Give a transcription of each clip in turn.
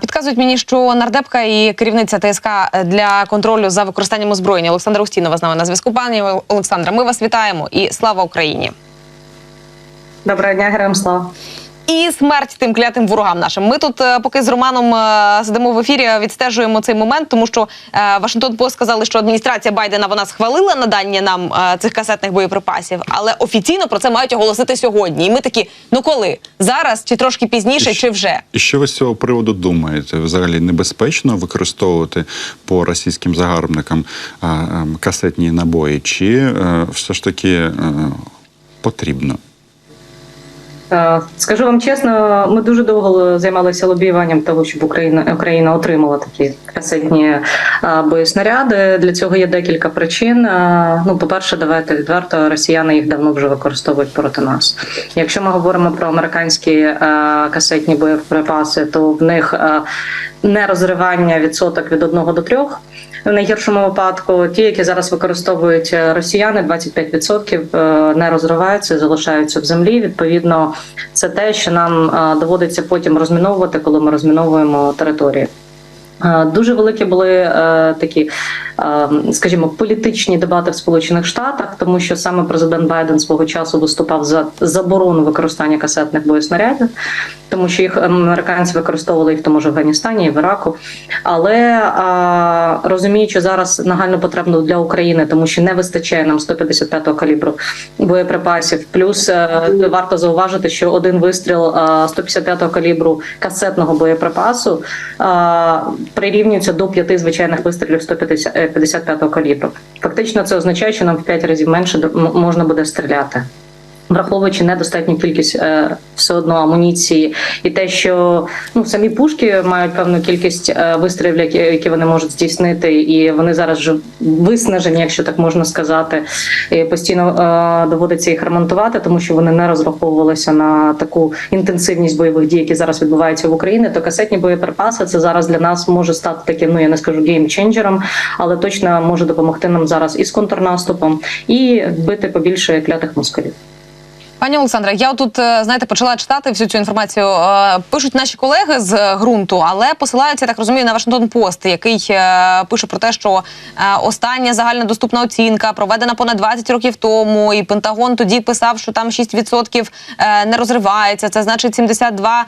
Підказують мені, що нардепка і керівниця ТСК для контролю за використанням озброєння Олександра Устінова з нами на зв'язку. Пані Олександра, ми вас вітаємо і слава Україні! Доброго дня, героям слава. І смерть тим клятим ворогам нашим. Ми тут, е, поки з Романом е, сидимо в ефірі, відстежуємо цей момент, тому що е, Вашингтон Пост сказали, що адміністрація Байдена вона схвалила надання нам цих касетних боєприпасів, але офіційно про це мають оголосити сьогодні. І ми такі: ну коли зараз, чи трошки пізніше, чи вже І що ви з цього приводу думаєте? Взагалі небезпечно використовувати по російським загарбникам а, касетні набої, чи все ж таки потрібно? Скажу вам чесно, ми дуже довго займалися лобіюванням того, щоб Україна Україна отримала такі касетні е, боєснаряди. Для цього є декілька причин. Е, Ну, по-перше, давайте відверто, росіяни їх давно вже використовують проти нас. Якщо ми говоримо про американські е, касетні боєприпаси, то в них не розривання відсоток від 1 до 3, в найгіршому випадку ті, які зараз використовують е, росіяни, 25% е, не розриваються, залишаються в землі. Відповідно, це те, що нам е, доводиться потім розміновувати, коли ми розміновуємо території. Дуже великі були такі, скажімо, політичні дебати в Сполучених Штатах, тому що саме президент Байден свого часу виступав за заборону використання касетних боєснарядів, тому що їх американці використовували їх в тому ж Афганістані і в Іраку. Але е, розуміючи зараз нагально потрібно для України, тому що не вистачає нам 155-го калібру боєприпасів. Плюс е, варто зауважити, що один вистріл е, 155-го калібру касетного боєприпасу е, прирівнюється до п'яти звичайних вистрілів 155-го калібру. Фактично, це означає, що нам в 5 разів менше можна буде стріляти. Враховуючи недостатню кількість е, все одно амуніції, і те, що ну самі пушки мають певну кількість е, вистрілів, які, які вони можуть здійснити, і вони зараз вже виснажені, якщо так можна сказати. І постійно е, доводиться їх ремонтувати, тому що вони не розраховувалися на таку інтенсивність бойових дій, які зараз відбуваються в Україні. То касетні боєприпаси це зараз для нас може стати таким, ну я не скажу геймченджером, але точно може допомогти нам зараз і з контрнаступом, і бити побільше клятих москалів. Пані Олександра, я тут е, знаєте почала читати всю цю інформацію. Е, Пишуть наші колеги з е, ґрунту, але посилаються, так розумію, на Вашингтон Пост, який пише про те, що остання загальнодоступна оцінка проведена понад 20 років тому, і Пентагон тоді писав, що там 6% е, не розривається. Це значить 72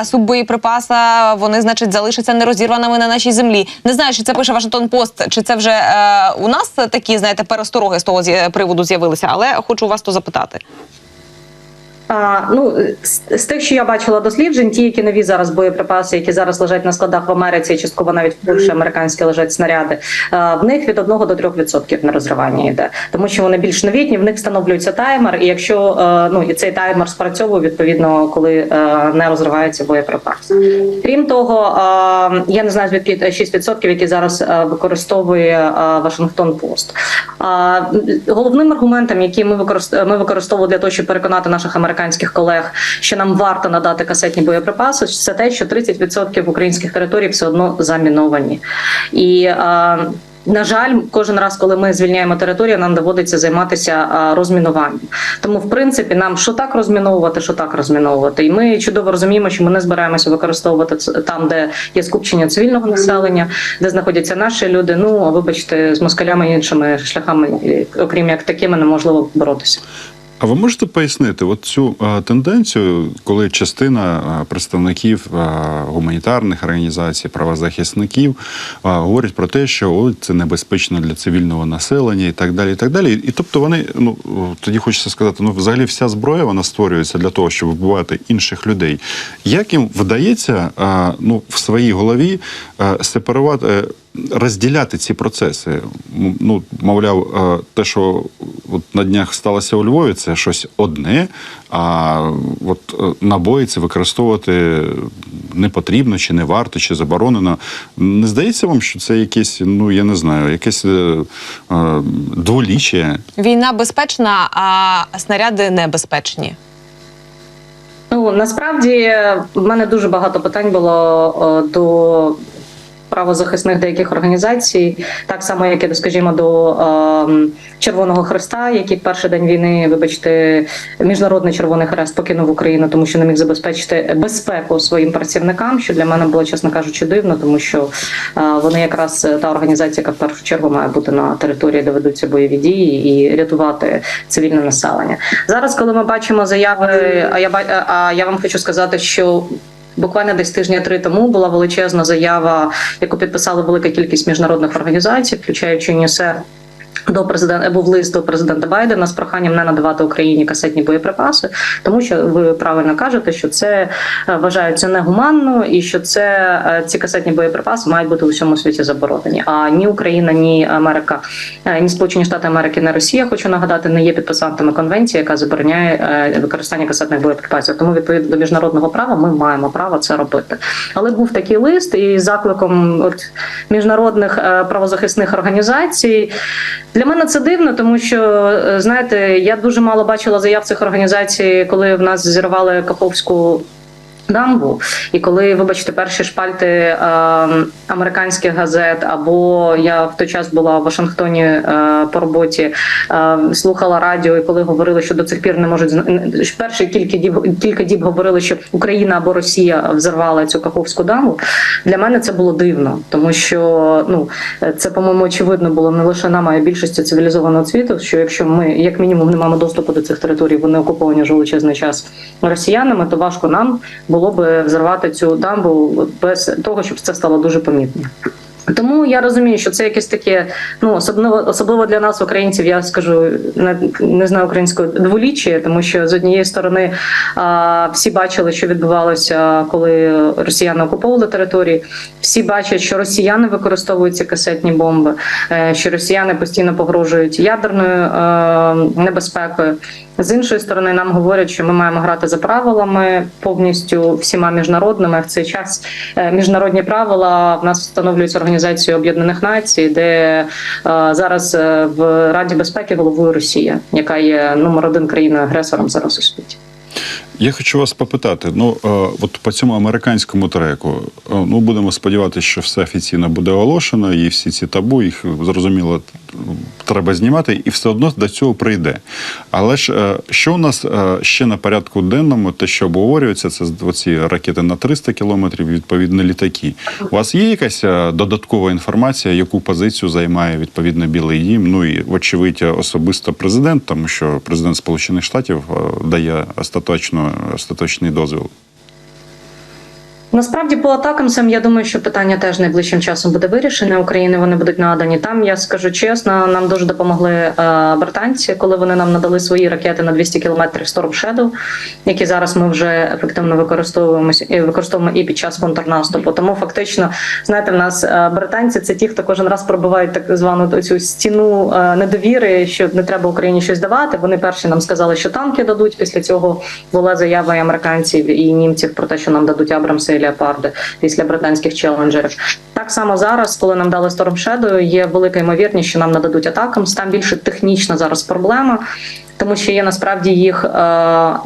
е, суббоєприпаса. Вони значить залишаться нерозірваними на нашій землі. Не знаю, чи це пише Вашингтон Пост, чи це вже у нас такі знаєте перестороги з того приводу з'явилися, але хочу вас то запитати. А, ну з, тих, що я бачила досліджень, ті, які нові зараз боєприпаси, які зараз лежать на складах в Америці, частково навіть в Польщі американські лежать снаряди. а, в них від 1 до 3% на розривання йде, тому що вони більш новітні. В них встановлюється таймер, і якщо е, ну і цей таймер спрацьовує відповідно, коли е, не розривається боєприпас. Крім того, е, я не знаю звідки 6%, які зараз використовує Вашингтон Пост. Головним аргументом, який ми використ- ми для того, щоб переконати наших американських колег, що нам варто надати касетні боєприпаси, це те, що 30% українських територій все одно заміновані. І на жаль, кожен раз, коли ми звільняємо територію, нам доводиться займатися розмінуванням. Тому, в принципі, нам що так розміновувати, що так розміновувати. І ми чудово розуміємо, що ми не збираємося використовувати там, де є скупчення цивільного населення, де знаходяться наші люди. Ну а вибачте, з москалями і іншими шляхами, окрім як такими, неможливо боротися. А ви можете пояснити от цю а, тенденцію, коли частина а, представників а, гуманітарних організацій, правозахисників говорять про те, що о, це небезпечно для цивільного населення і так далі. І так далі. І тобто вони, ну тоді хочеться сказати, ну взагалі вся зброя вона створюється для того, щоб вбивати інших людей. Як їм вдається ну, в своїй голові сепарувати? Розділяти ці процеси, ну мовляв, е, те, що от на днях сталося у Львові, це щось одне. А от е, набої це використовувати не потрібно, чи не варто, чи заборонено. Не здається вам, що це якесь, ну я не знаю, якесь е, е, дволіччя? Війна безпечна, а снаряди небезпечні. Ну насправді в мене дуже багато питань було о, до правозахисних деяких організацій, так само як і скажімо до е, Червоного Хреста, який в перший день війни, вибачте, міжнародний Червоний Хрест покинув Україну, тому що не міг забезпечити безпеку своїм працівникам, що для мене було, чесно кажучи, дивно, тому що е, вони якраз та організація, яка в першу чергу має бути на території, де ведуться бойові дії, і рятувати цивільне населення. Зараз, коли ми бачимо заяви, а я ба- а я вам хочу сказати, що. Буквально десь тижня три тому була величезна заява, яку підписала велика кількість міжнародних організацій, включаючи ЮНІСЕФ, до президента був лист до президента Байдена з проханням не надавати Україні касетні боєприпаси, тому що ви правильно кажете, що це е, вважаються негуманно, і що це е, ці касетні боєприпаси мають бути у всьому світі заборонені. А ні Україна, ні Америка, е, ні Сполучені Штати Америки, ні Росія, хочу нагадати, не є підписантами конвенції, яка забороняє використання касетних боєприпасів. Тому відповідно до міжнародного права ми маємо право це робити. Але був такий лист, і закликом от міжнародних правозахисних організацій. Для мене це дивно, тому що е, знаєте, я дуже мало бачила заяв цих організацій, коли в нас зірвали Каховську. Дамбу, і коли, вибачте, перші шпальти е, американських газет, або я в той час була в Вашингтоні е, по роботі, е, слухала радіо, і коли говорили, що до цих пір не можуть перші кілька діб кілька діб говорили, що Україна або Росія взорвала цю Каховську дамбу. Для мене це було дивно, тому що ну це, по-моєму, очевидно було не лише нам, а й більшості цивілізованого світу. Що якщо ми, як мінімум, не маємо доступу до цих територій, вони окуповані вже величезний час росіянами, то важко нам було би взорвати цю дамбу без того, щоб це стало дуже помітно. Тому я розумію, що це якесь таке, ну особливо особливо для нас, українців, я скажу не, не знаю українською дволіччя, тому що з однієї сторони а, всі бачили, що відбувалося, коли росіяни окуповували території. Всі бачать, що росіяни використовують ці касетні бомби, е, що росіяни постійно погрожують ядерною е, небезпекою. З іншої сторони, нам говорять, що ми маємо грати за правилами повністю всіма міжнародними. В цей час е, міжнародні правила в нас встановлюються Організацією Об'єднаних Націй, де е, зараз е, в Раді безпеки головує Росія, яка є номер один країною агресором зараз у світі. Я хочу вас попитати: ну от по цьому американському треку, ну будемо сподіватися, що все офіційно буде оголошено, і всі ці табу їх зрозуміло треба знімати, і все одно до цього прийде. Але ж е, що у нас е, ще на порядку денному, те, що обговорюється, це оці ракети на 300 кілометрів, відповідно, літаки. У вас є якась е, додаткова інформація, яку позицію займає відповідно Білий Дім? Ну і вочевидь особисто президент, тому що президент Сполучених Штатів дає остаточно остаточний дозвіл. Насправді по атакам я думаю, що питання теж найближчим часом буде вирішене. України вони будуть надані. Там я скажу чесно, нам дуже допомогли е, британці, коли вони нам надали свої ракети на 200 кілометрів Storm Shadow, які зараз ми вже ефективно використовуємо і використовуємо і під час контрнаступу. Тому фактично, знаєте, в нас е, британці це ті, хто кожен раз пробивають так звану цю стіну е, недовіри, що не треба Україні щось давати. Вони перші нам сказали, що танки дадуть. Після цього була заява і американців і німців про те, що нам дадуть Абрамси Леопарди після британських челенджерів. Так само зараз, коли нам дали Storm Shadow, є велика ймовірність, що нам нададуть атакам. Там більше технічна зараз проблема. Тому що є насправді їх е, е,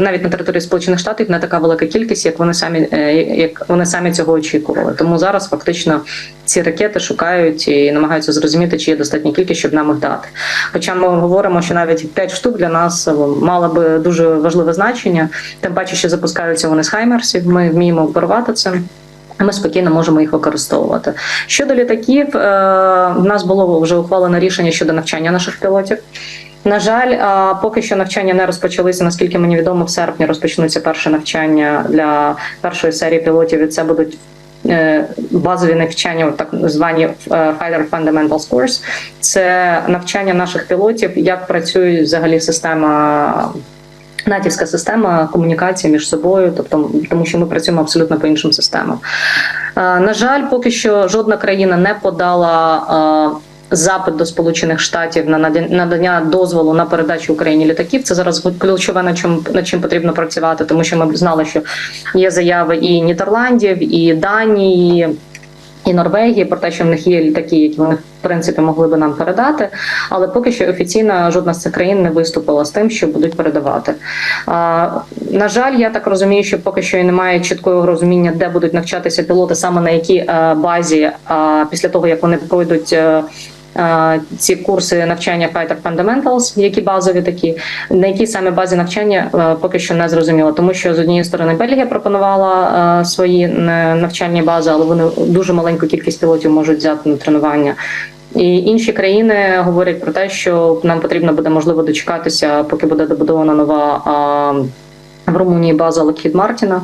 навіть на території Сполучених Штатів не така велика кількість, як вони самі е, як вони самі цього очікували. Тому зараз фактично ці ракети шукають і намагаються зрозуміти, чи є достатня кількість, щоб нам їх дати. Хоча ми говоримо, що навіть 5 штук для нас мало би дуже важливе значення. Тим паче, що запускаються вони з хаймерсів. Ми вміємо оперувати цим. Ми спокійно можемо їх використовувати. Щодо літаків, е, в нас було вже ухвалено рішення щодо навчання наших пілотів. На жаль, поки що навчання не розпочалися. Наскільки мені відомо, в серпні розпочнуться перше навчання для першої серії пілотів. І це будуть е, базові навчання, так звані е, Fighter Fundamentals Course. Це навчання наших пілотів, як працює взагалі система. Натівська система комунікації між собою, тобто тому, що ми працюємо абсолютно по іншим системам. На жаль, поки що жодна країна не подала запит до Сполучених Штатів на надання дозволу на передачу Україні літаків. Це зараз ключове над чим над чим потрібно працювати, тому що ми знали, що є заяви і Нідерландів, і Данії. І Норвегії про те, що в них є літаки, які вони в принципі могли би нам передати, але поки що офіційно жодна з цих країн не виступила з тим, що будуть передавати. А, на жаль, я так розумію, що поки що і немає чіткого розуміння, де будуть навчатися пілоти, саме на якій е, базі, а після того як вони пройдуть. Ці курси навчання Fighter Fundamentals, які базові такі, на якій саме базі навчання е, поки що не зрозуміло, тому що з однієї сторони Бельгія пропонувала е, свої е, навчальні бази, але вони дуже маленьку кількість пілотів можуть взяти на тренування. І інші країни говорять про те, що нам потрібно буде можливо дочекатися, поки буде добудована нова. В Румунії база Локхід Мартіна,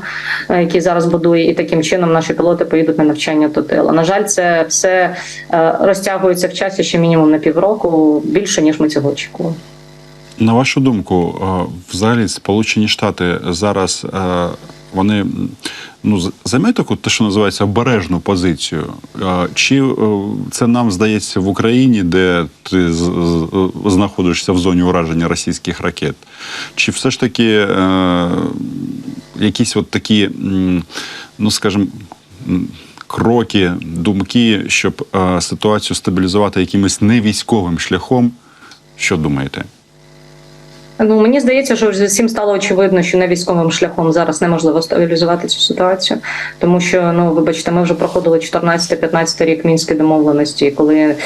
е, який зараз будує, і таким чином наші пілоти поїдуть на навчання до тила. На жаль, це все е, розтягується в часі ще мінімум на півроку, більше ніж ми цього очікували. На вашу думку, е, взагалі Сполучені Штати зараз вони ну з- займають таку те, що називається обережну позицію. Чи е, це нам здається в Україні, де ти знаходишся в зоні ураження російських ракет? Чи все ж таки е, якісь от такі, ну скажімо, кроки, думки, щоб е, ситуацію стабілізувати якимось невійськовим шляхом? Що думаєте? Ну мені здається, що вже всім стало очевидно, що не військовим шляхом зараз неможливо стабілізувати цю ситуацію, тому що ну вибачте, ми вже проходили 14-15 рік мінські домовленості, коли е,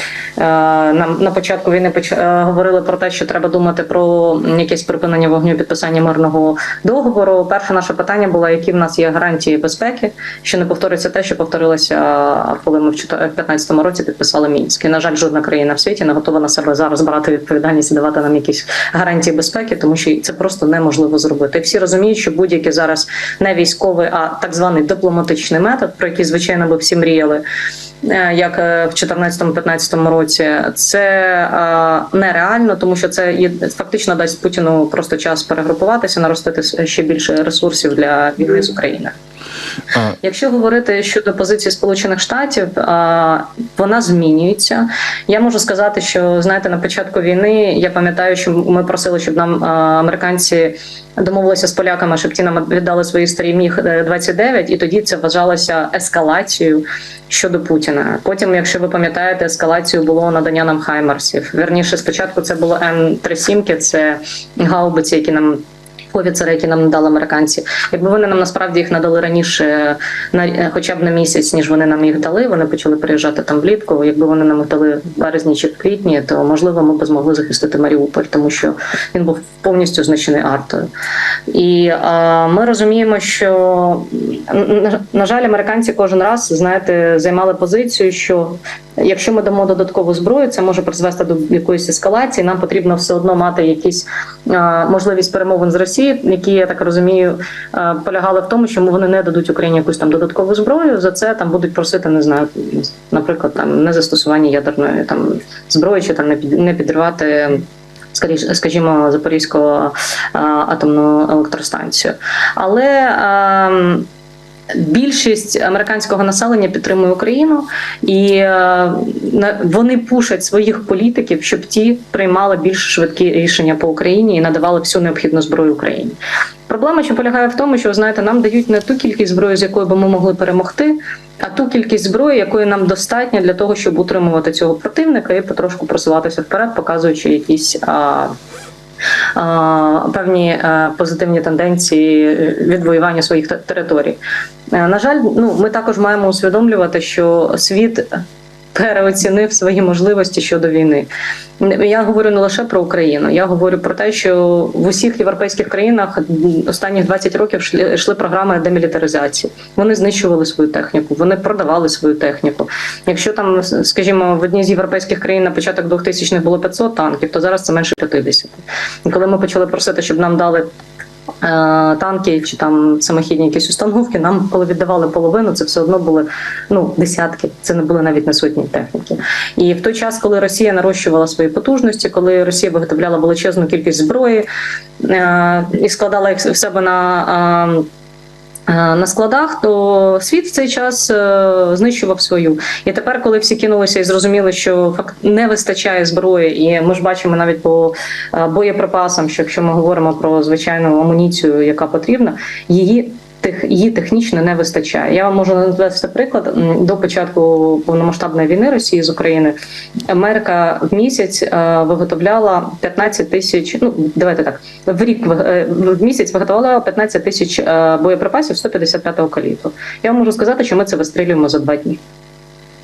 нам на початку війни поч... е, говорили про те, що треба думати про якесь припинення вогню, підписання мирного договору. Перше наше питання було, які в нас є гарантії безпеки, що не повториться те, що повторилося, е, коли ми в 2015 році підписали мінськ. І, на жаль, жодна країна в світі не готова на себе зараз брати відповідальність і давати нам якісь гарантії безпеки, тому що це просто неможливо зробити. Всі розуміють, що будь-який зараз не військовий, а так званий дипломатичний метод, про який звичайно би всі мріяли. е, Як е, в 2014-2015 році це е, нереально, тому що це є фактично дасть Путіну просто час перегрупуватися, наростити ще більше ресурсів для війни з Україною. Якщо говорити щодо позиції Сполучених Штатів, вона змінюється. Я можу сказати, що знаєте, на початку війни я пам'ятаю, що ми просили, щоб нам американці домовилися з поляками, щоб ті нам віддали свої старі міг 29 і тоді це вважалося ескалацією щодо Путіна. Потім, якщо ви пам'ятаєте, ескалацією було надання нам хаймарсів. Верніше, спочатку це було М-37, це гаубиці, які нам Офіцери, які нам надали американці, якби вони нам насправді їх надали раніше, на е, хоча б на місяць, ніж вони нам їх дали. Вони почали приїжджати там влітку. Якби вони нам їх дали в березні чи в квітні, то можливо ми б змогли захистити Маріуполь, тому що він був повністю знищений артою. І е, ми розуміємо, що на, жаль, американці кожен раз знаєте займали позицію, що якщо ми дамо додаткову зброю, це може призвести до якоїсь ескалації. Нам потрібно все одно мати якісь е, можливість перемовин з Росією, які я так розумію, е, полягали в тому, що вони не дадуть Україні якусь там додаткову зброю. За це там будуть просити, не знаю, наприклад, там не застосування ядерної там зброї, чи там не під не підривати. Скажімо, Запорізьку е, атомну електростанцію, але е, Більшість американського населення підтримує Україну, і е, вони пушать своїх політиків, щоб ті приймали більш швидкі рішення по Україні і надавали всю необхідну зброю Україні. Проблема, що полягає в тому, що знаєте, нам дають не ту кількість зброї, з якою би ми могли перемогти, а ту кількість зброї, якої нам достатньо для того, щоб утримувати цього противника і потрошку просуватися вперед, показуючи якісь. А, Певні позитивні тенденції відвоювання своїх територій. Е, На жаль, ну ми також маємо усвідомлювати, що світ переоцінив свої можливості щодо війни. Я говорю не лише про Україну, я говорю про те, що в усіх європейських країнах останніх 20 років йшли, програми демілітаризації. Вони знищували свою техніку, вони продавали свою техніку. Якщо там, скажімо, в одній з європейських країн на початок 2000-х було 500 танків, то зараз це менше 50. І коли ми почали просити, щоб нам дали танки чи там самохідні якісь установки, нам коли віддавали половину, це все одно були ну десятки. Це не були навіть не сотні техніки. І в той час, коли Росія нарощувала свої потужності, коли Росія виготовляла величезну кількість зброї е, і складала їх в себе на. Е, На складах, то світ в цей час е, знищував свою. І тепер, коли всі кинулися і зрозуміли, що факт не вистачає зброї, і ми ж бачимо навіть по е, боєприпасам, що якщо ми говоримо про звичайну амуніцію, яка потрібна, її її технічно не вистачає. Я вам можу навести приклад до початку повномасштабної війни Росії з України. Америка в місяць е, виготовляла 15 тисяч. Ну давайте так в рік е, в місяць виготовляла 15 тисяч е, боєприпасів 155-го калібру. Я вам можу сказати, що ми це вистрілюємо за два дні.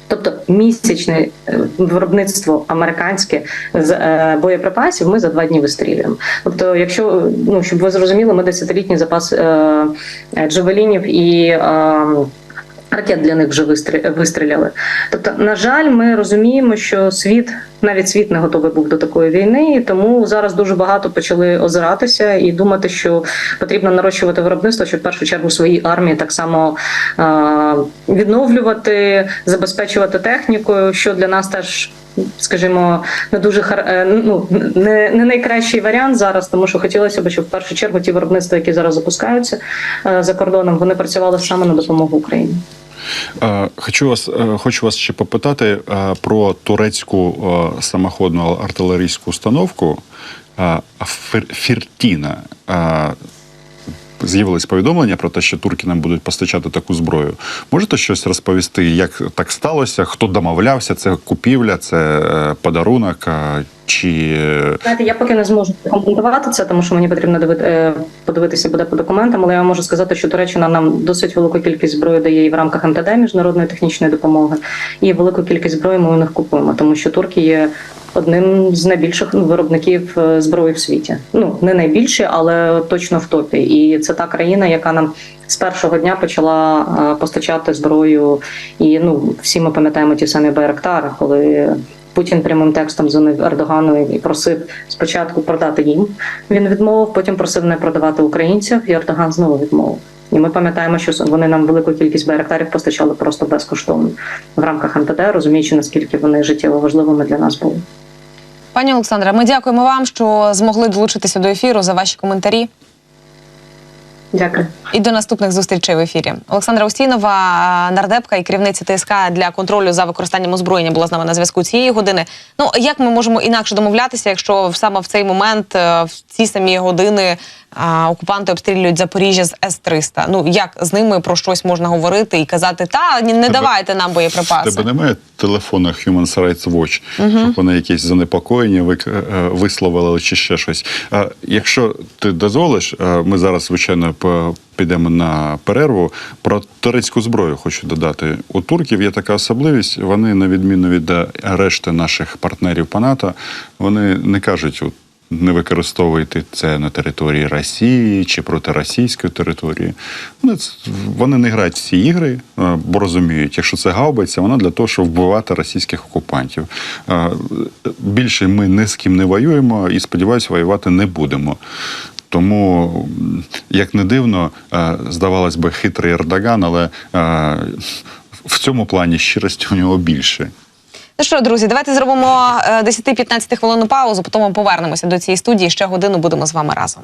Тобто місячне е, виробництво американське з е, боєприпасів ми за два дні вистрілюємо. Тобто, якщо ну щоб ви зрозуміли, ми десятилітній запас е, джевелінів і е, ракет для них вже вистрі- вистріляли. Тобто, на жаль, ми розуміємо, що світ навіть світ не готовий був до такої війни, і тому зараз дуже багато почали озиратися і думати, що потрібно нарощувати виробництво, щоб в першу чергу свої армії так само відновлювати, забезпечувати технікою, що для нас теж. Скажімо, не дуже е, ну не, не найкращий варіант зараз, тому що хотілося б, щоб в першу чергу ті виробництва, які зараз запускаються е, за кордоном, вони працювали саме на допомогу Україні. Е, Хочу вас, хочу вас ще попитати про турецьку самоходну артилерійську установку е, Е, З'явились повідомлення про те, що турки нам будуть постачати таку зброю. Можете щось розповісти, як так сталося? Хто домовлявся? Це купівля, це е, подарунок? е, Чи Знаєте, я поки не зможу коментувати це, тому що мені потрібно диви- е, подивитися буде по документам, але я можу сказати, що Туреччина нам досить велику кількість зброї дає і в рамках МТД міжнародної технічної допомоги, і велику кількість зброї ми у них купуємо, тому що турки є одним з найбільших виробників е, зброї в світі. Ну не найбільші, але точно в топі. І це та країна, яка нам з першого дня почала е, постачати зброю. І ну всі ми пам'ятаємо ті самі Байрактари, коли. Путін прямим текстом дзвонив Ердогану і просив спочатку продати їм. Він відмовив, потім просив не продавати українцям, і Ердоган знову відмовив. І ми пам'ятаємо, що вони нам велику кількість байрактарів постачали просто безкоштовно в рамках НПД, розуміючи наскільки вони життєво важливими для нас були. Пані Олександра, ми дякуємо вам, що змогли долучитися до ефіру за ваші коментарі. Дякую. І до наступних зустрічей в ефірі. Олександра Устінова, е, нардепка і керівниця ТСК для контролю за використанням озброєння, була з нами на зв'язку цієї години. Ну як ми можемо інакше домовлятися, якщо саме в цей момент, е, в ці самі години, окупанти обстрілюють Запоріжжя з С-300? Ну як з ними про щось можна говорити і казати, та ні, не Тебе- давайте нам боєприпаси? тебе немає телефону Human Rights Watch, щоб вони якісь занепокоєння вик- е, висловили чи ще щось. Е, Якщо ти дозволиш, е, ми зараз, звичайно, підемо на перерву. Про турецьку зброю хочу додати. У турків є така особливість, вони, на відміну від е, решти наших партнерів по НАТО, вони не кажуть. не використовуйте це на території Росії чи проти російської території. Вони, вони не грають в ці ігри, е, бо розуміють, якщо це гаубиця, вона для того, щоб вбивати російських окупантів. Е, Більше ми ні з ким не воюємо і, сподіваюся, воювати не будемо. Тому, як не дивно, е, здавалось би, хитрий Ердоган, але е, в цьому плані щирості у нього більше. Ну що, друзі, давайте зробимо е, 10-15 хвилинну паузу, потім повернемося до цієї студії. Ще годину будемо з вами разом.